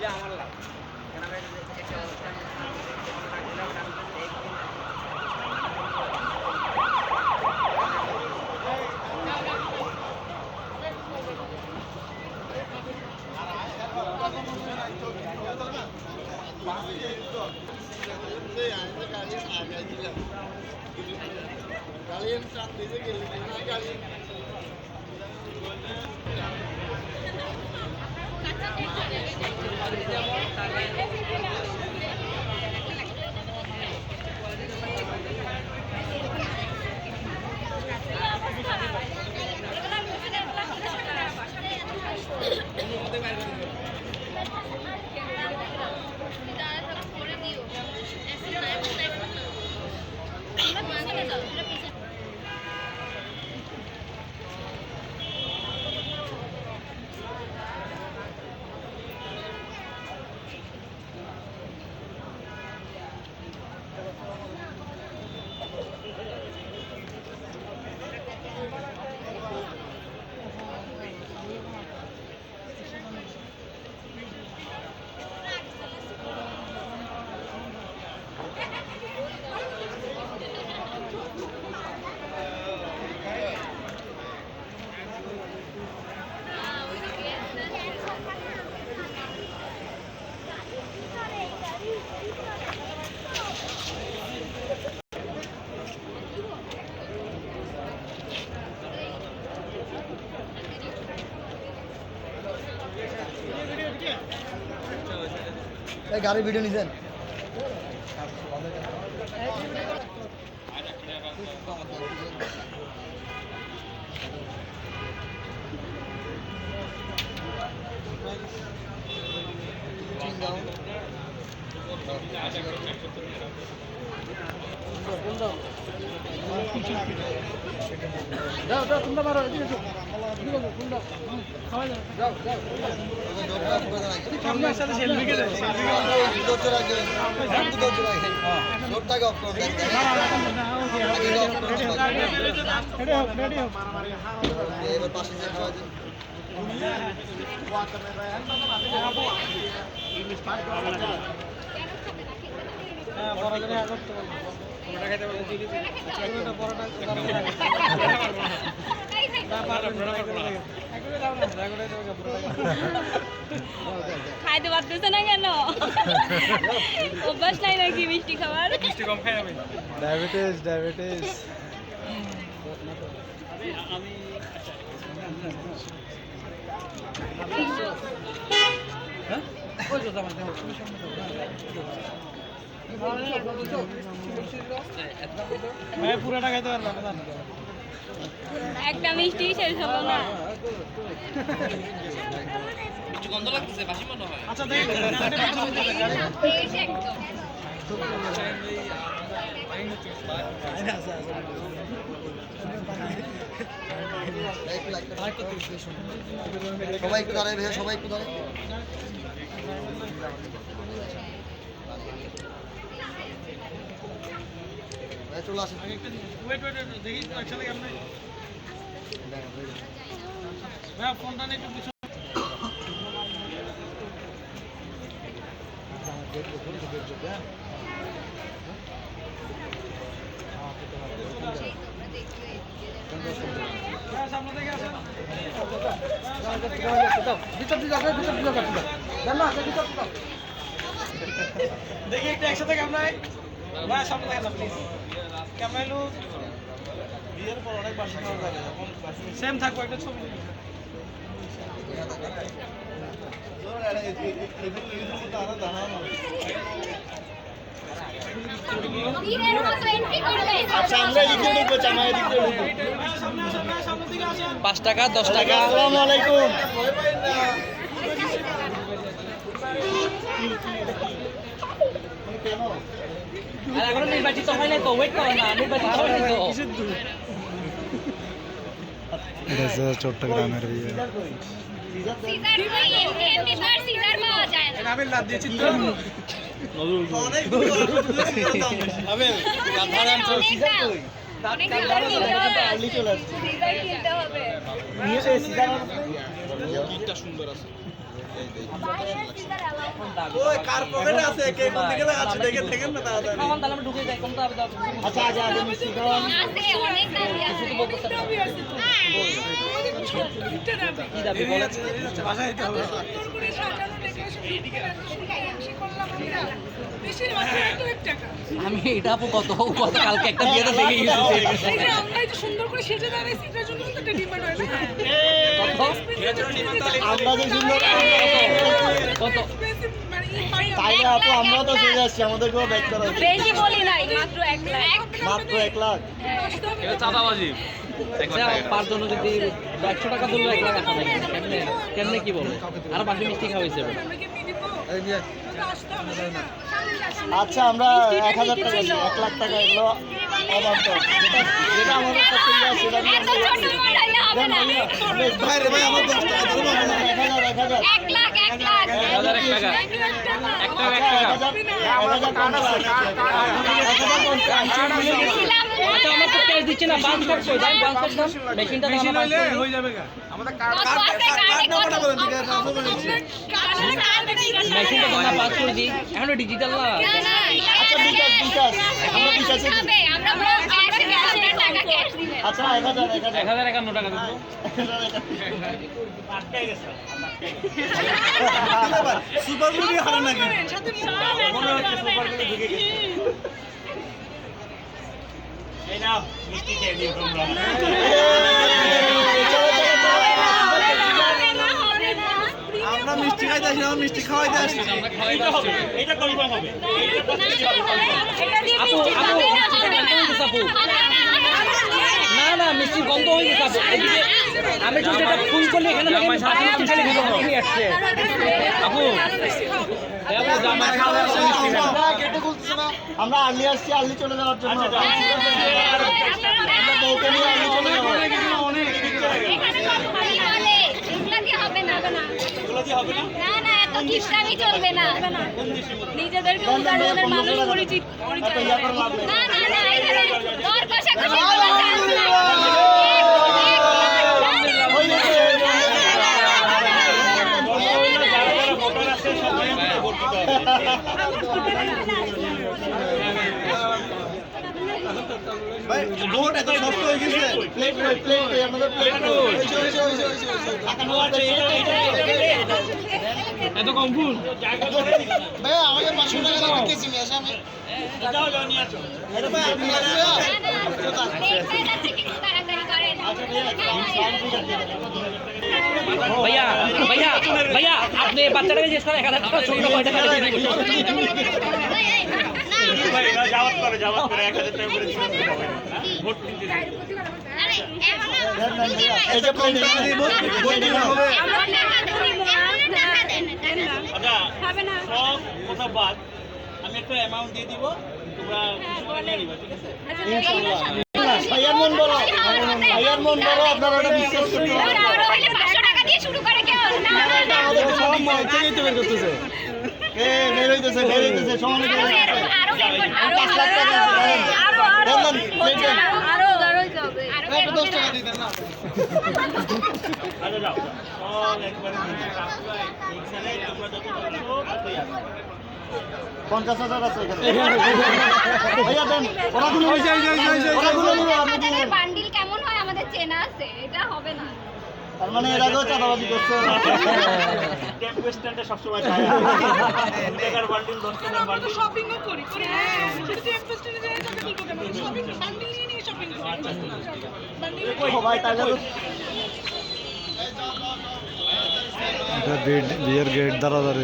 দিলে আমার লাভ কারণ গাড়ির ভিডিও নিছেন? যাও যাও তোমরা মারো এদিকে এসো এদিকে এসো তোমরা খাওয়া যাও যাও যাও সামনে আসলে সেলফি কে দেয় এবার পাশে যে খাওয়া যায়। খাইতে পারতেছে না কেন? অভ্যাস নাই নাকি মিষ্টি খাবার ডায়াবেটিস ডায়াবেটিস। পুরাটা খাইতে পারলাম না? একটা মিষ্টি শেষ হলো না। আচ্ছা দেখি। সবাই একটু দাঁড়ায় ভাইয়া সবাই একটু দাঁড়ায়। চলে আসেন ওয়েট ওয়েট দেখি একসাথে কেমন ভাইয়া ফোনটা নিয়ে একটু পিছনে ভাইয়া, সামনে থেকে আসেন দেখি একটু একসাথে ক্যামেরায় ভাই সামনে দেখেন না প্লিজ বিয়ের পর অনেক বাসি খাওয়া যাবে সেম থাকব একটা ছবি। নিন। আচ্ছা পাঁচ টাকা দশ টাকা। আসসালামু আলাইকুম। এখনও নির্বাচিত হয় নাই তো ওয়েট করো না নির্বাচিত হয় নাই চট্টগ্রামের বিয়ে। সুন্দর আছে। ওই কার পকেটে আছে? কে কোন দিকে লাগাচ্ছে দেখে দেখেন না তাড়াতাড়ি। আচ্ছা আগে আগে মিষ্টি খাওয়ান আছে অনেক দাবি আছে। বাসায় যেতে হবে। আমি এটা আপু গত গত কালকে একটা বিয়েতে দেখে গেছি। সুন্দর করে সেজে দাঁড়াইছি এটার জন্য কিন্তু একটা ডিমান্ড হয় না আমরা যে সুন্দর কত তাইলে আপু আমরা তো চলে আসছি আমাদেরকেও ব্যাক করা। বেশি বলি নাই মাত্র এক লাখ। মাত্র এক লাখ। হ্যাঁ। চাঁদাবাজি। পাঁচ জন যদি একশো টাকা দিল এক লাখ আসা কেমনে কেমনে কি বলে? আর বাকি মিষ্টি খাওয়াইছে আচ্ছা আমরা এক হাজার টাকা দিই, এক লাখ টাকা এগুলো অবান্তর যেটা আমাদের কাছে সেটা। এক হাজার এক হাজার। এক হাজার এক লাখ আচ্ছা আমার তো ক্যাশ দিচ্ছে না বান্স কাট কই দাম বান্স কাট দাম মেশিনটা দাম আমার হয়ে যাবে গা। আমাদের কার্ড কার্ড কার্ড নাম্বারটা বলেন আছে ট্রান্সফার করে দিচ্ছি মেশিনটা দাম বান্স করে দিই এখন ডিজিটাল না। আচ্ছা বিকাশ বিকাশ আমরা বিকাশে দিই। আমরা পুরো ক্যাশ টাকা দিবেন আচ্ছা এক হাজার এক হাজার এক হাজার একান্ন টাকা সুপার মুভি হারে নাকি? সাথে মুখ হবে না হবে না আমরা মিষ্টি খাইতে আসি আমরা মিষ্টি খাওয়াইতে আসি এটা হবে না মিষ্টি গন্ধ না হয়ে গেছে না না না হয়ে আমি তো এটা ফুল করলে এখানে আসছে আপু গেটে খুলতেছে না আমরা আর্লি আসছি আর্লি চলে যাওয়ার জন্য আমরা বউকে নিয়ে আর্লি চলে যাব নিজেদেরকে উদাহরণের মানুষ পরিচিত এত ইয়া করে লাভ নেই। না না না দর কষাকষি কোনো chance নাই। ওই যে, ভাই ভোট এত সস্তা হয়ে গেছে প্লেট কই, প্লেট কই, আমাদের প্লেট কই। ওইসে, ওইসে, ওইসে, ওইসে, ওইসে। টাকা নেওয়া এত কম ফুল ভাই, আমাকে পাঁচশো টাকা দাও, কেজি নিয়ে আসো আমি। এটা ভাই আপনি না, না, late হয়ে যাচ্ছে কিন্তু তাড়াতাড়ি আমি একটা অ্যামাউন্ট দিয়ে দিব তোমরা ঠিক আছে ভাইয়ার মন ভাইয়ার মন আপনারা এটা বিশ্বাস করতে পারেন না। বড় হইলে 500 টাকা দিয়ে শুরু করে কেউ না না, এটা না। আমাদেরকে সব মাইক তো বের করতেছে আচ্ছা পঞ্চাশ হাজার আছে। বান্ডিল কেমন হয় আমাদের চেনা আছে এটা হবে না তার মানে এর আগেও চাঁদাবাজি করছে। টেম্পো স্ট্যান্ডে সবসময় যায়। টাকার বান্ডিল দশ টাকার বান্ডিল। শপিংও করি করি। শুধু টেম্পো স্টেশনে যাই তবে কি করতে পারি শপিং বান্ডিল নিয়ে নিয়ে শপিং করি। বান্ডিল ও তাহলে তো এটা বিয়ে- বিয়ের গেট দ্বারা ধরে।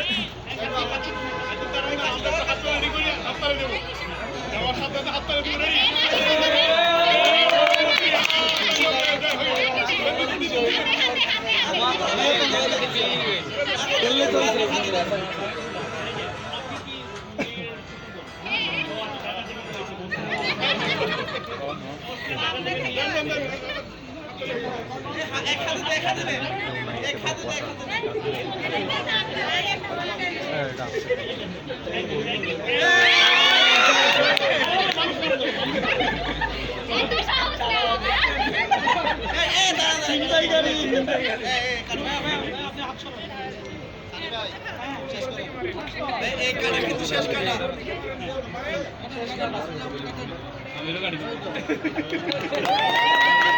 এক হাতে এক শেষ কাটা আমি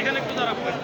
এখানে একটু দাঁড়াবেন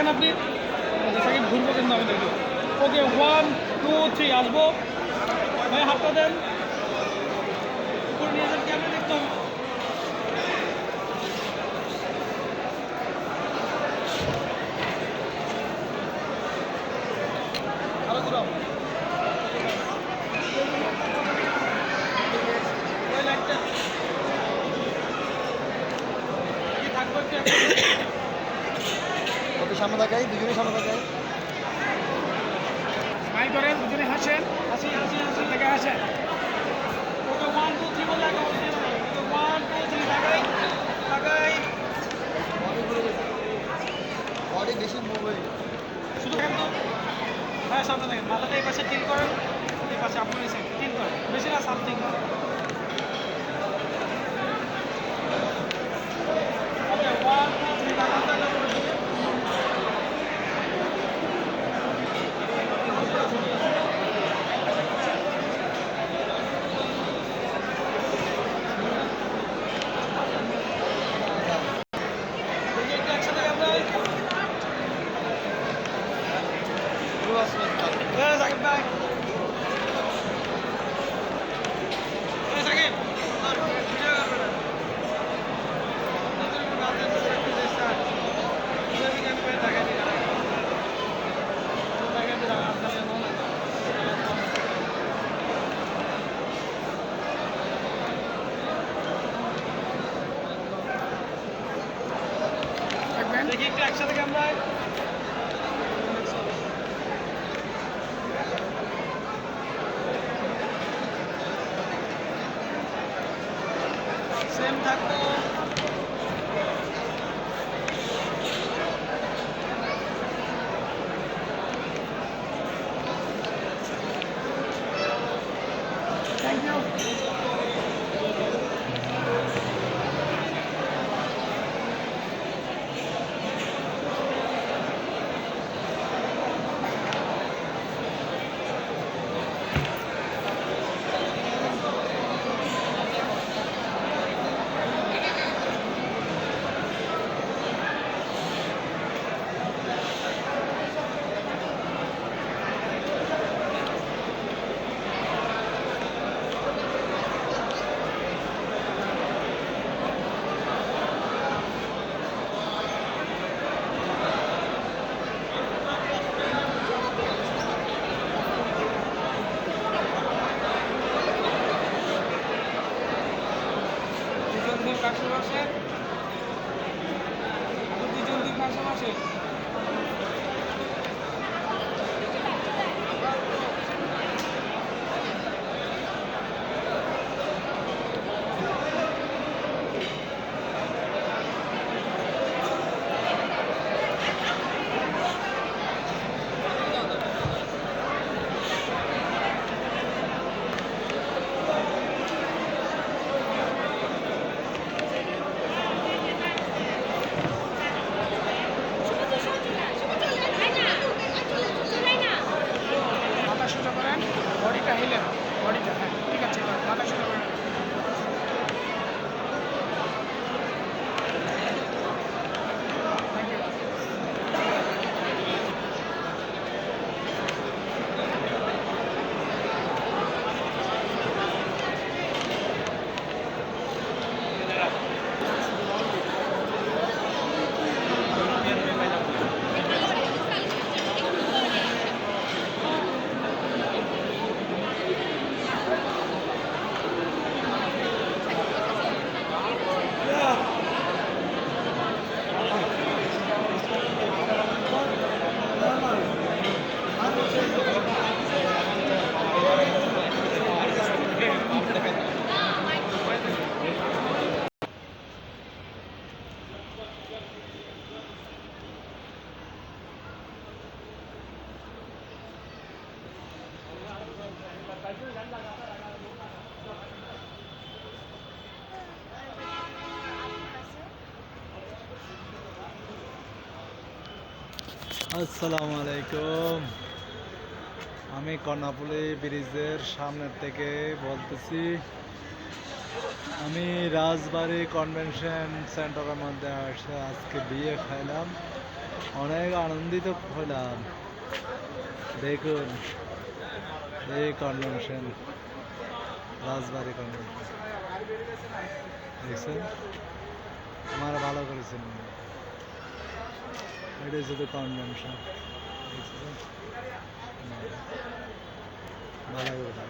দেখেন আপনি। আচ্ছা, ঘুরবো কিন্তু আমি দেখব ওকে ওয়ান টু থ্রি আসব। ভাই হাতটা দেন। সামনে থাকেন মাথাটা এই পাশে টিল করেন, এই পাশে আপনার এই সাইড টিল করেন, বেশি না, সামথিং। দুজন দিন পাশে পাশে দুজন দিন পাশে পাশে মাথা সোজা করেন বডিটা হিলেন বডিটা হ্যাঁ ঠিক আছে এবার মাথা সোজা করেন Thank you. আসসালামু আলাইকুম। আমি কর্ণাপুলি ব্রিজের সামনের থেকে বলতেছি, আমি রাজবাড়ি কনভেনশন সেন্টারের মধ্যে আসে, আজকে বিয়ে খাইলাম, অনেক আনন্দিত হলাম দেখুন, এই কনভেনশন, রাজবাড়ি কনভেনশন। দেখছেন? আমার ভালো করেছেন। এটা হচ্ছে কনভেনশন ভালো করে দাও।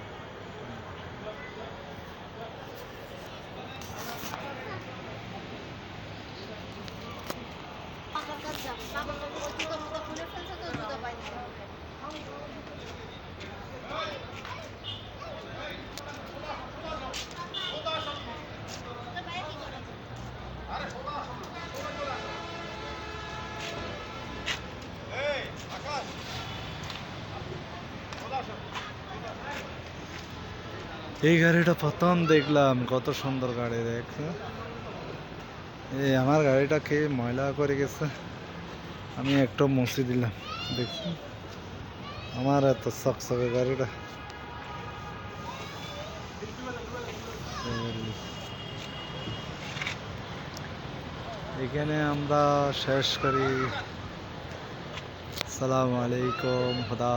এই গাড়িটা প্রথম দেখলাম, কত সুন্দর গাড়ি দেখছে। এই আমার গাড়িটা কে ময়লা করে গেছে, আমি একটু মুছে দিলাম, দেখছি। আমার এত চকচকে গাড়িটা। এখানে আমরা শেষ করি। সালাম আলাইকুম, খুদা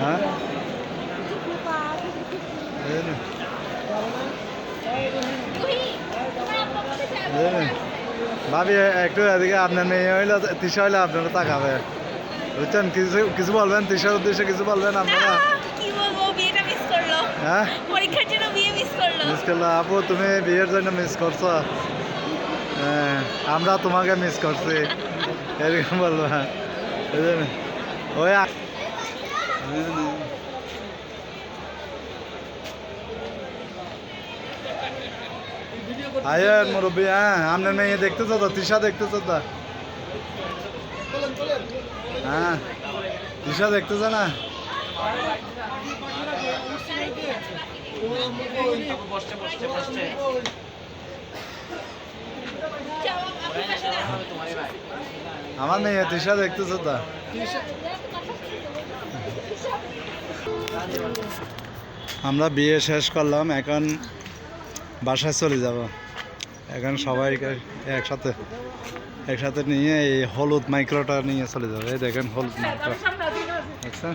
হ্যাঁ। ভাবি একটু এদিকে আপনার মেয়ে হইলে তিসা হইলে আপনারা তাকাবে। বুঝছেন? কিছু কিছু বলবেন? তিসার উদ্দেশ্যে কিছু বলবেন আপনারা? হ্যাঁ? পরীক্ষার জন্য বিয়ে মিস করল। মিস করল। আপু তুমি বিয়ের জন্য মিস করছ? হ্যাঁ আমরা তোমাকে মিস করছি। এরকম বলব হ্যাঁ? ওই আয়ের মুরব্বী হ্যাঁ আপনার মেয়ে দেখতেছো তো? তৃষা দেখতেছো তো? হ্যাঁ তৃষা দেখতেছো না? আমার মেয়ে তৃষা দেখতেছো তো? আমরা বিয়ে শেষ করলাম, এখন বাসায় চলে যাব। এখন সবাইকে একসাথে একসাথে নিয়ে এই হলুদ মাইক্রোটা নিয়ে চলে যাবে। এই দেখেন হলুদ মাইক্রো। দেখছেন